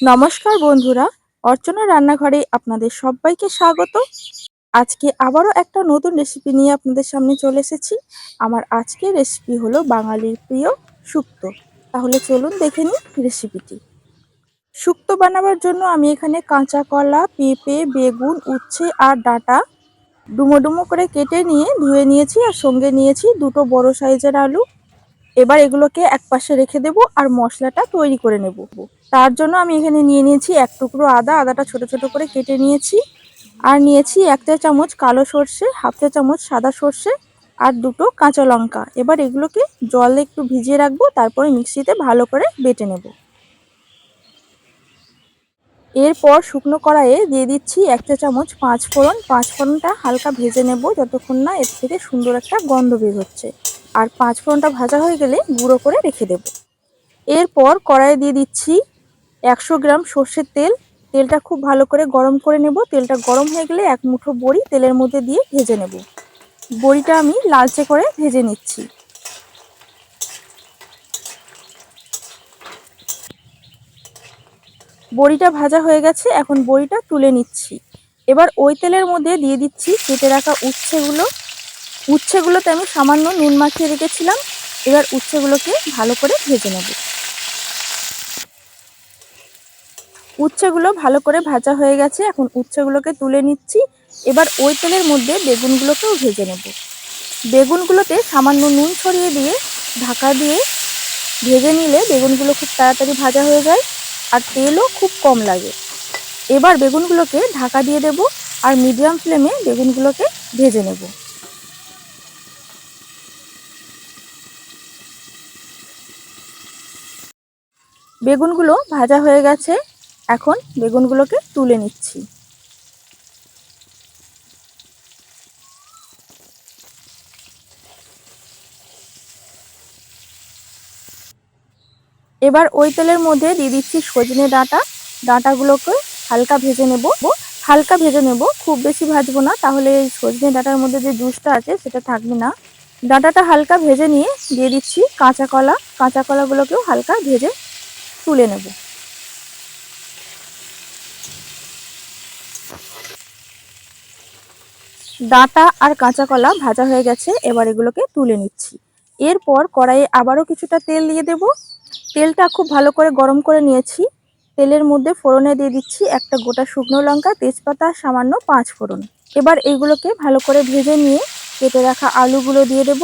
নমস্কার বন্ধুরা, অর্চনা রান্নাঘরে আপনাদের সবাইকে স্বাগত। আজকে আবারও একটা নতুন রেসিপি নিয়ে আপনাদের সামনে চলে এসেছি। আমার আজকের রেসিপি হলো বাঙালির প্রিয় শুক্তো। তাহলে চলুন দেখে নিই রেসিপিটি শুক্তো বানাবার জন্য আমি এখানে কাঁচা কলা, পেঁপে, বেগুন, উচ্ছে আর ডাঁটা ডুমো ডুমো করে কেটে নিয়ে ধুয়ে নিয়েছি আর সঙ্গে নিয়েছি দুটো বড় সাইজের আলু। এবার এগুলোকে এক পাশে রেখে দেব আর মশলাটা তৈরি করে নেব। তার জন্য আমি এখানে নিয়ে নিয়েছি এক টুকরো আদা, আদাটা ছোট ছোট করে কেটে নিয়েছি। আর নিয়েছি এক চা চামচ কালো সর্ষে, হাফ চা চামচ সাদা সর্ষে আর দুটো কাঁচা লঙ্কা। এবার এগুলোকে জলে একটু ভিজিয়ে রাখব, তারপরে মিক্সিতে ভালো করে বেটে নেব। এরপর শুকনো কড়াইয়ে দিয়ে দিচ্ছি এক চা চামচ পাঁচ ফোড়ন। পাঁচ ফোড়নটা হালকা ভেজে নেব যতক্ষণ না এর থেকে সুন্দর একটা গন্ধ বের হচ্ছে। আর পাঁচ ফোড়নটা ভাজা হয়ে গেলে গুঁড়ো করে রেখে দেব। এরপর কড়াইয়ে দিয়ে দিচ্ছি একশো গ্রাম সর্ষের তেল। তেলটা খুব ভালো করে গরম করে নেব। তেলটা গরম হয়ে গেলে এক মুঠো বড়ি তেলের মধ্যে দিয়ে ভেজে নেব। বড়িটা আমি লালচে করে ভেজে নিচ্ছি। বড়িটা ভাজা হয়ে গেছে, এখন বড়িটা তুলে নিচ্ছি। এবার ওই তেলের মধ্যে দিয়ে দিচ্ছি কেটে রাখা উচ্ছেগুলো। উচ্ছেগুলোতে আমি সামান্য নুন মাখিয়ে রেখেছিলাম, এবার উচ্ছেগুলোকে ভালো করে ভেজে নেব। উচ্ছেগুলো ভালো করে ভাজা হয়ে গেছে, এখন উচ্ছেগুলোকে তুলে নিচ্ছি। এবার ওই তেলের মধ্যে বেগুনগুলোকেও ভেজে নেব। বেগুনগুলোতে সামান্য নুন ছড়িয়ে দিয়ে ঢাকা দিয়ে ভেজে নিলে বেগুনগুলো খুব তাড়াতাড়ি ভাজা হয়ে যায়। আর তেলও খুব কম লাগে। এবার বেগুনগুলোকে ঢাকা দিয়ে দেব আর মিডিয়াম ফ্লেমে বেগুনগুলোকে ভেজে নেব। বেগুনগুলো ভাজা হয়ে গেছে, এখন বেগুনগুলোকে তুলে নিচ্ছি। এবার ওই তেলের মধ্যে দিয়ে দিচ্ছি সজনে ডাঁটা। ডাঁটাগুলোকে হালকা ভেজে নেব। হালকা ভেজে নেব, খুব বেশি ভাজবো না, তাহলে এই সজনে ডাঁটার মধ্যে যে জুসটা আছে সেটা থাকবে না। ডাঁটাটা হালকা ভেজে নিয়ে দিয়ে দিচ্ছি কাঁচা কলা। কাঁচা কলাগুলোকেও হালকা ভেজে তুলে নেব। ডাঁটা আর কাঁচা কলা ভাজা হয়ে গেছে, এবার এগুলোকে তুলে নিচ্ছি। এরপর কড়াইয়ে আবারও কিছুটা তেল দিয়ে দেব। তেলটা খুব ভালো করে গরম করে নিয়েছি। তেলের মধ্যে ফোড়নে দিয়ে দিচ্ছি একটা গোটা শুকনো লঙ্কা, তেজপাতা, সামান্য পাঁচ ফোড়ন। এবার এইগুলোকে ভালো করে ভেজে নিয়ে কেটে রাখা আলুগুলো দিয়ে দেব।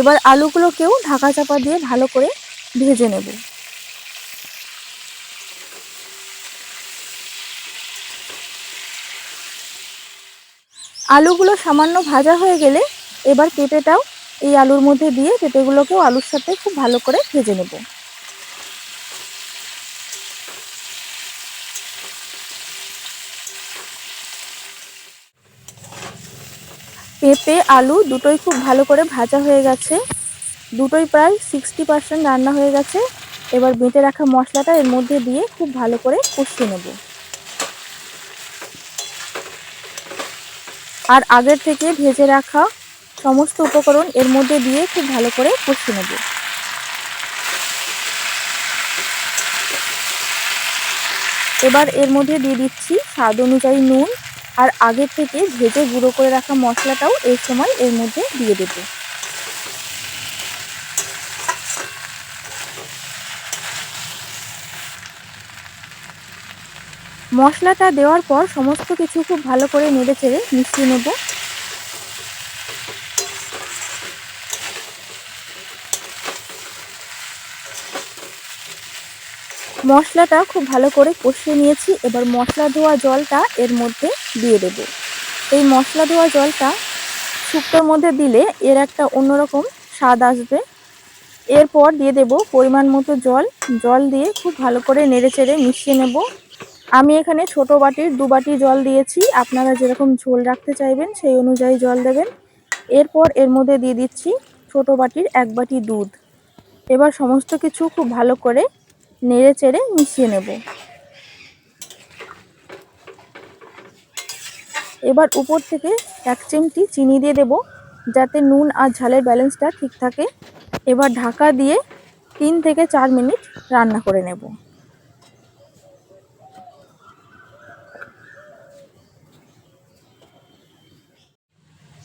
এবার আলুগুলোকেও ঢাকা চাপা দিয়ে ভালো করে ভেজে নেব। আলুগুলো সামান্য ভাজা হয়ে গেলে এবার পেঁপেটাও এই আলুর মধ্যে দিয়ে পেঁপেগুলোকেও আলুর সাথে খুব ভালো করে ভেজে নেব। পেঁপে, আলু দুটোই খুব ভালো করে ভাজা হয়ে গেছে। দুটোই প্রায় সিক্সটি পার্সেন্ট রান্না হয়ে গেছে। এবার বেঁটে রাখা মশলাটা এর মধ্যে দিয়ে খুব ভালো করে কষিয়ে নেব। আর আগের থেকে ভেজে রাখা সমস্ত উপকরণ এর মধ্যে দিয়ে খুব ভালো করে কষিয়ে নেব। এবার এর মধ্যে দিয়ে দিচ্ছি স্বাদ অনুযায়ী নুন আর আগের থেকে ভেজে গুঁড়ো করে রাখা মশলাটাও এই সময় এর মধ্যে দিয়ে দেব। মশলাটা দেওয়ার পর সমস্ত কিছু খুব ভালো করে নেড়ে ছেড়ে মিশিয়ে নেব। মশলাটা খুব ভালো করে কষিয়ে নিয়েছি। এবার মশলা ধোয়া জলটা এর মধ্যে দিয়ে দেব। এই মশলা ধোয়া জলটা শুক্তোর মধ্যে দিলে এর একটা অন্যরকম স্বাদ আসবে। এরপর দিয়ে দেব পরিমাণ মতো জল। জল দিয়ে খুব ভালো করে নেড়ে চেড়ে মিশিয়ে নেব। আমি এখানে ছোট বাটির দু বাটি জল দিয়েছি। আপনারা যেরকম ঝোল রাখতে চাইবেন সেই অনুযায়ী জল দেবেন। এরপর এর মধ্যে দিয়ে দিচ্ছি ছোট বাটির এক বাটি দুধ। এবার সমস্ত কিছু খুব ভালো করে নেড়ে চেড়ে মিশিয়ে নেব। এবার উপর থেকে এক চিমটি চিনি দিয়ে দেব, যাতে নুন আর ঝালের ব্যালেন্সটা ঠিক থাকে। এবার ঢাকা দিয়ে তিন থেকে চার মিনিট রান্না করে নেব।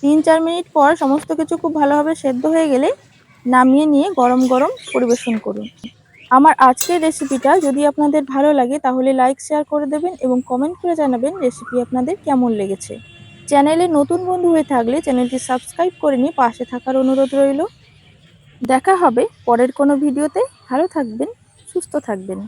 তিন চার মিনিট পর সমস্ত কিছু খুব ভালোভাবে সেদ্ধ হয়ে গেলে নামিয়ে নিয়ে গরম গরম পরিবেশন করুন। আমার আজকের রেসিপিটা যদি আপনাদের ভালো লাগে, তাহলে লাইক শেয়ার করে দেবেন এবং কমেন্ট করে জানাবেন রেসিপি আপনাদের কেমন লেগেছে। চ্যানেলে নতুন বন্ধু হয়ে থাকলে চ্যানেলটি সাবস্ক্রাইব করে নিয়ে পাশে থাকার অনুরোধ রইল। দেখা হবে পরের কোনো ভিডিওতে ভালো থাকবেন, সুস্থ থাকবেন।